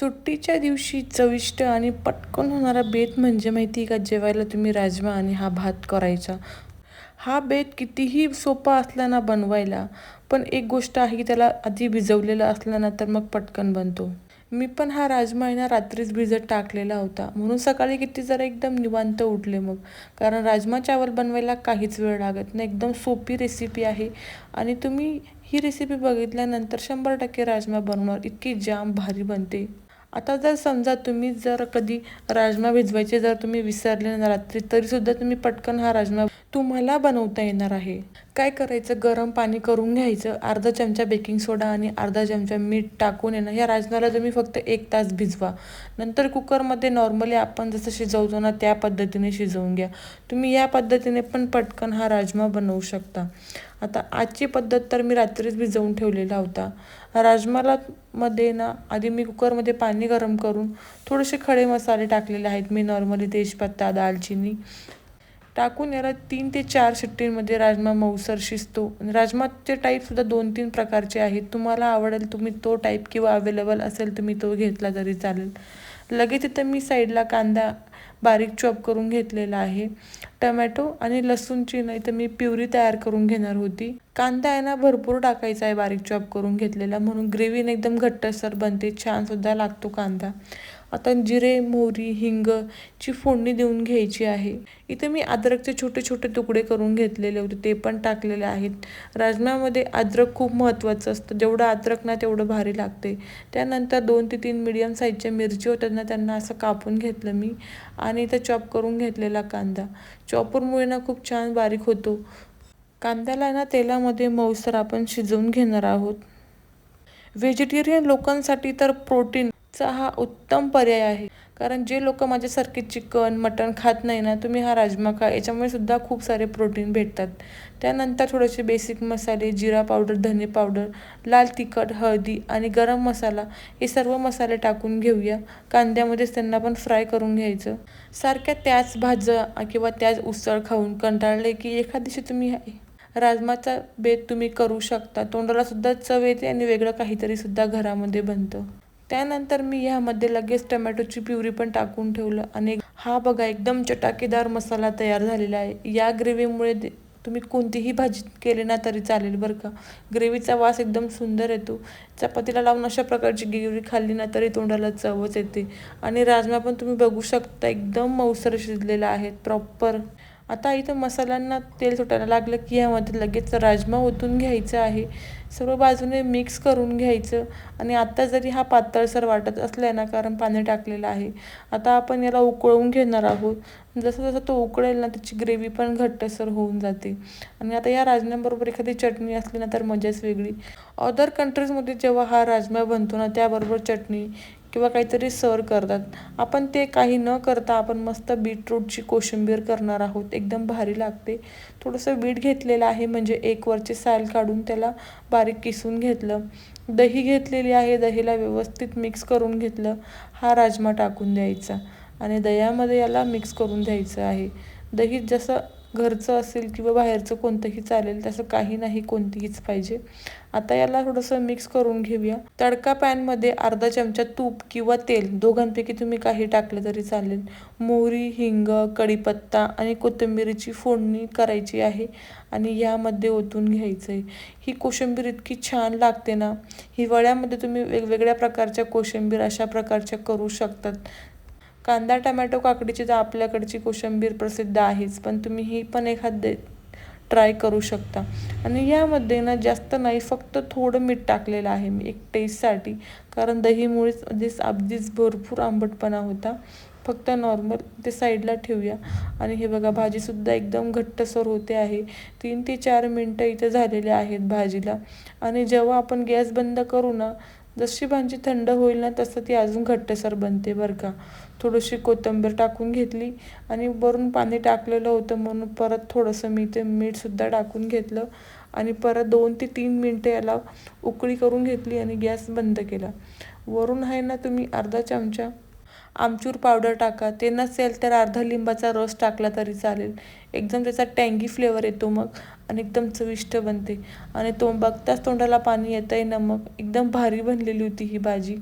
सुट्टीच्या दिवशी चविष्ट आणि पटकन होणारा बेत म्हणजे माहिती आहे का? जेवायला तुम्ही राजमा आणि हा भात करायचा. हा बेत कितीही सोपा असला ना बनवायला पण एक गोष्ट आहे की त्याला आधी भिजवलेलं असला ना तर मग पटकन बनतो. मी पण हा राजमा आहे ना रात्रीच भिजत टाकलेला होता. म्हणून सकाळी किती जरा एकदम निवांत उठले मग. कारण राजमा चावल बनवायला काहीच वेळ लागत नाही. एकदम सोपी रेसिपी आहे. आणि तुम्ही ही रेसिपी बघितल्यानंतर शंभर टक्के राजमा बनवणार. इतकी जाम भारी बनते. आता जर समजा तुम्ही जर कधी राजमा भिजवायचे जर तुम्ही विसरले ना रात्री तरीसुद्धा तुम्ही पटकन हा राजमा तुम्हाला बनवता येणार आहे. काय करायचं? गरम पाणी करून घ्यायचं. अर्धा चमचा बेकिंग सोडा आणि अर्धा चमचा मीठ टाकून येणं. या राजमाला तुम्ही फक्त एक तास भिजवा. नंतर कुकरमध्ये नॉर्मली आपण जसं शिजवतो ना त्या पद्धतीने शिजवून घ्या. तुम्ही या पद्धतीने पण पटकन हा राजमा बनवू शकता. आता आजची पद्धत तर मी रात्रीच भिजवून ठेवलेला होता. राजमाला मध्ये ना आधी मी कुकरमध्ये पाणी गरम करून थोडेसे खडे मसाले टाकलेले आहेत. मी नॉर्मली तेजपत्ता दालचिनी टाकून याला तीन ते चार शिट्टींमध्ये राजमा मऊसर शिजतो राजमाचे टाईपसुद्धा दोन तीन प्रकारचे आहेत. तुम्हाला आवडेल तुम्ही तो टाईप किंवा अवेलेबल असेल तुम्ही तो घेतला तरी चालेल. लगेच इथं मी साईडला कांदा बारीक चॉप करून घेतलेला आहे. टमॅटो आणि लसूणची नाही तर मी प्युरी तयार करून घेणार होती. कांदा आहे ना भरपूर टाकायचा आहे बारीक चॉप करून घेतलेला. म्हणून ग्रेव्हीने एकदम घट्टसर बनते छानसुद्धा लागतो कांदा. आता जिरे मोहरी हिंग ची फोडणी देऊन घ्यायची आहे. इथे मी अद्रकचे छोटे छोटे तुकडे करून घेतलेले होते ते पण टाकलेले आहेत. राजमामध्ये अद्रक खूप महत्त्वाचं असतं. जेवढं अद्रक ना तेवढं भारी लागते. त्यानंतर दोन ते तीन मिडियम साईजच्या मिरची होत्या ना त्यांना असं कापून घेतलं मी. आणि इथं चॉप करून घेतलेला कांदा. चॉपरमुळे ना खूप छान बारीक होतो. कांद्याला ना तेलामध्ये मऊसर आपण शिजवून घेणार आहोत. व्हेजिटेरियन लोकांसाठी तर प्रोटीन चा हा उत्तम पर्याय आहे. कारण जे लोक माझ्यासारखे चिकन मटण खात नाही ना तुम्ही हा राजमा खा याच्यामुळे सुद्धा खूप सारे प्रोटीन भेटतात. त्यानंतर थोडेसे बेसिक मसाले जिरा पावडर धने पावडर लाल तिखट हळदी आणि गरम मसाला हे सर्व मसाले टाकून घेऊया. कांद्यामध्येच त्यांना पण फ्राय करून घ्यायचं. सारख्या त्याच भाज्या किंवा त्याच उसळ खाऊन कंटाळले की एखाद दिवशी तुम्ही राजमाचा बेत तुम्ही करू शकता. तोंडाला सुद्धा चव येते आणि वेगळं काहीतरी सुद्धा घरामध्ये बनतं. त्यानंतर मी ह्यामध्ये लगेच टमॅटोची प्युरी पण टाकून ठेवलं. आणि हा बघा एकदम चटाकेदार मसाला तयार झालेला आहे. या ग्रेव्हीमुळे तुम्ही कोणतीही भाजी केली ना तरी चालेल बरं का. ग्रेव्हीचा वास एकदम सुंदर येतो. चपातीला लावून अशा प्रकारची ग्रेव्ही खाल्ली ना तरी तोंडाला चवच येते. आणि राजमा पण तुम्ही बघू शकता एकदम मऊसर शिजलेला आहे प्रॉपर आता इथं मसाल्यांना तेल सुटायला लागलं की यामध्ये लगेच राजमा ओतून घ्यायचं आहे. सर्व बाजूने मिक्स करून घ्यायचं आणि आत्ता जरी हा पातळसर वाटत असला ना कारण पाणी टाकलेलं आहे आता आपण याला उकळवून घेणार आहोत. जसं जसं तो उकळेल ना त्याची ग्रेव्ही पण घट्टसर होऊन जाते. आणि आता या राजम्याबरोबर एखादी चटणी असली ना तर मजाच वेगळी. अदर कंट्रीजमध्ये जेव्हा हा राजमा बनतो ना त्याबरोबर चटणी. किंवा काहीतरी सर करतात. आपण ते काही न करता आपण मस्त बीटरूटची कोशिंबीर करणार आहोत. एकदम भारी लागते. थोडंसं बीट घेतलेलं आहे म्हणजे एक वरचे साल काढून त्याला बारीक किसून घेतलं. दही घेतलेली आहे दहीला व्यवस्थित मिक्स करून घेतलं. हा राजमा टाकून द्यायचा. आणि दह्यामध्ये याला मिक्स करून द्यायचं आहे. दही जसं घरचं असेल किंवा बाहेरचं कोणतंही चालेल तसं काही नाही कोणतीहीच पाहिजे. आता याला थोडंसं मिक्स करून घेऊया. तडका पॅनमध्ये अर्धा चमचा तूप किंवा तेल दोघांपैकी तुम्ही काही टाकलं तरी चालेल. मोहरी हिंग कढीपत्ता आणि कोथिंबीरीची फोडणी करायची आहे आणि यामध्ये ओतून घ्यायचं आहे ही कोशिंबीर इतकी छान लागते ना हिवाळ्यामध्ये तुम्ही वेगवेगळ्या प्रकारच्या कोशिंबीर अशा प्रकारच्या करू शकतात. कांदा टमॅटो काकडीची तर आपल्याकडची कोशिंबीर प्रसिद्ध आहेच पण तुम्ही ही पण एखादे ट्राय करू शकता. आणि यामध्ये ना जास्त नाही फक्त थोडं मीठ टाकलेलं आहे मी एक टेस्टसाठी कारण दहीमुळेच दिस अगदीच भरपूर आंबटपणा होता. फक्त नॉर्मल ते साईडला ठेवूया. आणि हे बघा भाजीसुद्धा एकदम घट्टसर होते आहे. तीन ते चार मिनटं इथं झालेले आहेत भाजीला. आणि जेव्हा आपण गॅस बंद करू ना जशी भाजी थंड होईल ना तसं ती अजून घट्टसर बनते बरं का. थोडीशी कोथिंबीर टाकून घेतली आणि वरून पाणी टाकलेलं होतं म्हणून परत थोडंसं मी ते मीठसुद्धा टाकून घेतलं आणि परत दोन ते तीन मिनटं याला उकळी करून घेतली आणि गॅस बंद केला. वरून आहे ना तुम्ही अर्धा चमचा आमचूर पावडर टाका. ते नसेल तर अर्धा लिंबाचा रस टाकला तरी चालेल. एकदम त्याचा टँगी फ्लेवर येतो मग आणि एकदम चविष्ट बनते. आणि तो बघताच तोंडाला पाणी येतं आहे ना मग. एकदम भारी बनलेली होती ही भाजी.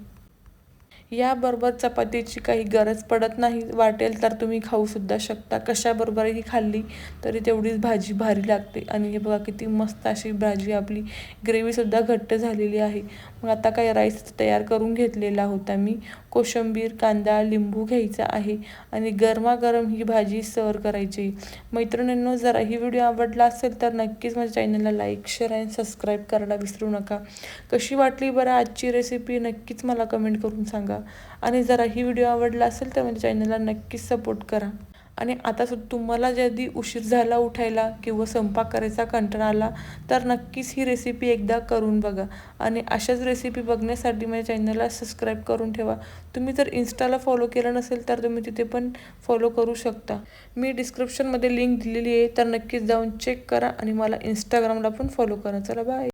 याबरोबर चपातीची काही गरज पडत नाही. वाटेल तर तुम्ही खाऊसुद्धा शकता. कशाबरोबरही खाल्ली तरी तेवढीच भाजी भारी लागते. आणि हे बघा किती मस्त अशी भाजी आपली. ग्रेव्हीसुद्धा घट्ट झालेली आहे. मग आता काही राईस तयार करून घेतलेला होता मी. कोशिंबीर कांदा लिंबू घ्यायचा आहे. आणि गरमागरम ही भाजी सर्व करायची. मैत्रिणींनो जर ही व्हिडिओ आवडला असेल तर नक्कीच माझ्या चॅनलला लाईक शेअर आणि सबस्क्राईब करायला विसरू नका. कशी वाटली बरं आजची रेसिपी नक्कीच मला कमेंट करून सांगा. आणि जरा ही व्हिडिओ आवडला असेल तर माझ्या चॅनलला नक्कीच सपोर्ट करा. आणि आता सुद्धा तुम्हाला जरी उशीर झाला उठायला किंवा स्वयंपाक करायचा कंटाळा आला तर नक्कीच ही रेसिपी एकदा करून बघा. आणि अशाच रेसिपी बघण्यासाठी माझ्या चॅनलला सबस्क्राईब करून ठेवा. तुम्ही जर इन्स्टाला फॉलो केलं नसेल तर तुम्ही तिथे पण फॉलो करू शकता. मी डिस्क्रिप्शनमध्ये लिंक दिलेली आहे तर नक्कीच जाऊन चेक करा आणि मला इंस्टाग्रामला पण फॉलो करा. चला बाय